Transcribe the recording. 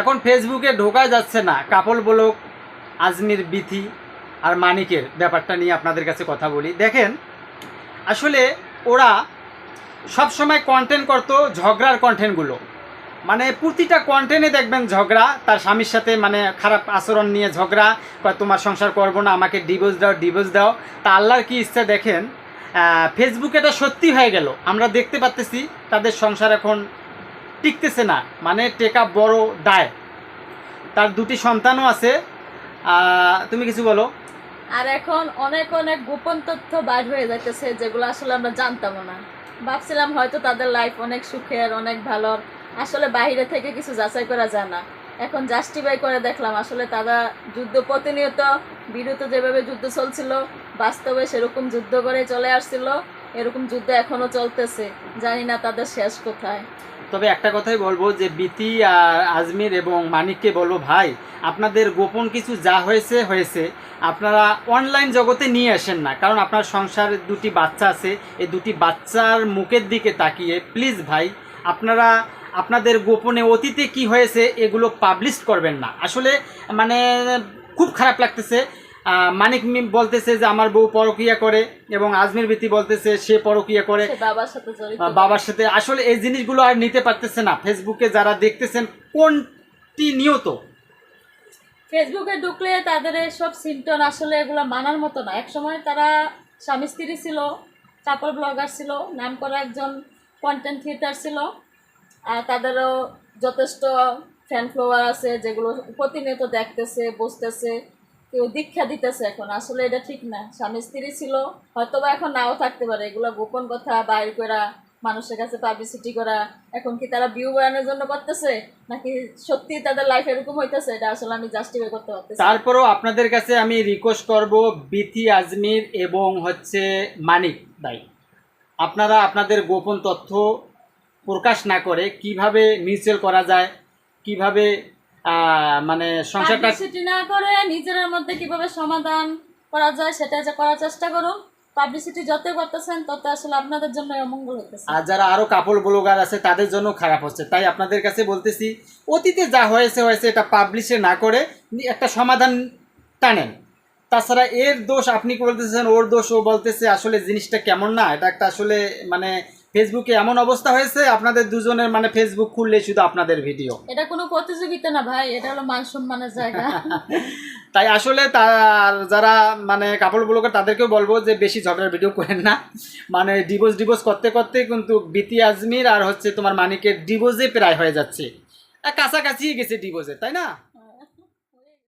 এখন ফেসবুকে ঢোকা যাচ্ছে না। কাপল বলক, আজমির, বিথি আর মানিকের ব্যাপারটা নিয়ে আপনাদের কাছে কথা বলি। দেখেন, আসলে ওরা সব সময় কন্টেন্ট করতো ঝগড়ার কন্টেন্টগুলো মানে প্রতিটা কন্টেন্টে দেখবেন ঝগড়া, তার স্বামীর সাথে মানে খারাপ আচরণ নিয়ে ঝগড়া তোমার সংসার করব না, আমাকে ডিভোর্স দাও ডিভোর্স দাও। তা আল্লাহর কি ইচ্ছা দেখেন ফেসবুকে এটা সত্যি হয়ে গেল। আমরা দেখতে পাচ্তেছি তাদের সংসার এখন টিকতেছে না মানে টেকা বড় দায়। তার দুটি সন্তানও আছে। তুমি কিছু বলো। আর এখন অনেক অনেক গোপন তথ্য বাইর হয়ে যাইতেছে, যেগুলো আসলে আমরা জানতাম না। ভাবছিলাম হয়তো তাদের লাইফ অনেক সুখের, অনেক ভালো আসলে বাইরে থেকে কিছু যাচাই করা যায় না। এখন জাস্টিফাই করে দেখলাম, আসলে তারা যুদ্ধ প্রতিনিয়ত বিরত যেভাবে যুদ্ধ চলছিল, বাস্তবে সেরকম যুদ্ধ করে চলে আসছিল। এরকম যুদ্ধ এখনও চলতেছে, জানি না তাদের শেষ কোথায়। তবে একটা কথাই বলব যে বিতি আর আজমির এবং মানিককে বলব, ভাই, আপনাদের গোপন কিছু যা হয়েছে হয়েছে। আপনারা অনলাইন জগতে নিয়ে আসেন না। কারণ আপনার সংসারে দুটি বাচ্চা আছে। এই দুটি বাচ্চার মুখের দিকে তাকিয়ে প্লিজ ভাই, আপনারা, আপনাদের গোপনে অতীতে কি হয়েছে, এগুলো পাবলিশ করবেন না। আসলে মানে খুব খারাপ লাগতেছে। মানিক মি- বলতেছে যে আমার বউ পরকিয়া করে এবং আজমির ভীতি বলতেছে সে পরকিয়া করে। বাবার সাথে বাবার সাথে। আসলে এই জিনিসগুলো আর নিতে পারতেছে না। ফেসবুকে যারা দেখতেছেন কোনটি নিয়ত ফেসবুকে ঢুকলে তাদের সব সিমটন আসলে এগুলো মানার মতো না। একসময় তারা স্বামী স্ত্রী ছিল কাপড় ব্লগার ছিল নাম করা একজন কন্টেন্ট থিয়েটার ছিল। আর তাদেরও যথেষ্ট ফ্যান ফলোয়ার আছে যেগুলো প্রতিনিয়ত দেখতেছে বসতেছে কেউ দীক্ষা দিতেছে এখন। আসলে এটা ঠিক না। স্বামী স্ত্রী ছিল হয়তো বা এখন নাও থাকতে পারে। এগুলো গোপন কথা, বাইর করা মানুষের কাছে পাবলিসিটি করা। এখন কি তারা ভিউ বাড়ানোর জন্য করতেছে? নাকি সত্যি তাদের লাইফ এরকম হইতেছে? এটা আসলে আমি জাস্টিফাই করতে পারতেছি। তারপরেও আপনাদের কাছে আমি রিকোয়েস্ট করব বিথি আজমির এবং হচ্ছে মানিক ভাই। আপনারা আপনাদের গোপন তথ্য প্রকাশ না করে কীভাবে মিউচুয়াল করা যায়, কীভাবে মানে সংসারটা পাবলিসিটি না করে নিজের মধ্যে কীভাবে সমাধান করা যায় সেটা যে করার চেষ্টা করুন। পাবলিসিটি যত করতেছেন তত আসলে আপনাদের জন্য অমঙ্গল হইতেছে। আর যারা আরও কাপড় ব্লগার আছে তাদের জন্য খারাপ হচ্ছে। তাই আপনাদের কাছে বলতেছি অতীতে যা হয়েছে হয়েছে এটা পাবলিশে না করে একটা সমাধান টানেন। তাছাড়া এর দোষ আপনি বলতেছেন? ওর দোষ ও বলতেছে আসলে জিনিসটা কেমন না? এটা একটা আসলে মানে ফেসবুকে এমন অবস্থা হয়েছে আপনাদের দুজনের মানে ফেসবুক খুললে শুধু আপনাদের ভিডিও। এটা কোনো প্রতিযোগিতা না ভাই এটা হলো মান সম্মানের জায়গা। তাই আসলে তার যারা মানে কাপড় ব্লগার তাদেরকেও বলব যে বেশি ঝগড়ার ভিডিও করেন না। মানে ডিভোর্স ডিভোর্স করতে করতে কিন্তু বিতি আজমির আর হচ্ছে তোমার মানিকের ডিভোর্সে প্রায় হয়ে যাচ্ছে। কাছাকাছি গেছে ডিভোর্সে তাই না?